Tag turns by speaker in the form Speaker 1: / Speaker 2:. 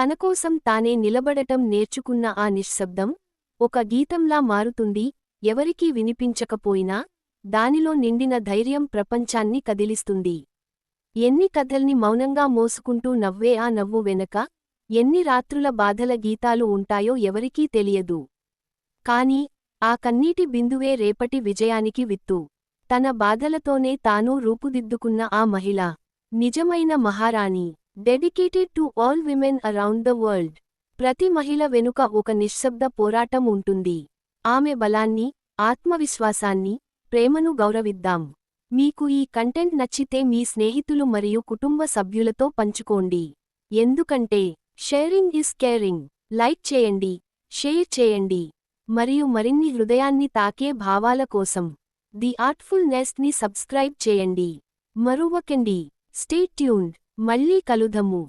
Speaker 1: తనకోసం తానే నిలబడటం నేర్చుకున్న ఆ నిశ్శబ్దం ఒక గీతంలా మారుతుంది ఎవరికీ వినిపించకపోయినా దానిలో నిండిన ధైర్యం ప్రపంచాన్ని కదిలిస్తుంది. ఎన్ని కథల్ని మౌనంగా మోసుకుంటూ నవ్వే ఆ నవ్వు వెనక ఎన్ని రాత్రుల బాధల గీతాలు ఉంటాయో ఎవరికీ తెలియదు. కాని ఆ కన్నీటి బిందువే రేపటి విజయానికి విత్తు. తన బాధలతోనే తాను రూపుదిద్దుకున్న ఆ మహిళ నిజమైన మహారాణి. Dedicated to all women around the world ప్రతి మహిళ వెనుక ఒక నిశ్శబ్ద పోరాటం ఉంటుంది. ఆమె బలాన్ని ఆత్మవిశ్వాసాన్ని ప్రేమను గౌరవిద్దాం. మీకు ఈ కంటెంట్ నచ్చితే మీ స్నేహితులు మరియు కుటుంబ సభ్యులతో పంచుకోండి. ఎందుకంటే షేరింగ్ ఇస్ కేరింగ్. లైక్ చేయండి షేర్ చేయండి. మరియు మరిన్ని హృదయాన్ని తాకే భావాల కోసం ది ఆర్ట్ఫుల్ నెస్ట్ని సబ్స్క్రైబ్ చేయండి. మరువకండి స్టే ట్యూన్డ్. మళ్ళీ కలుదము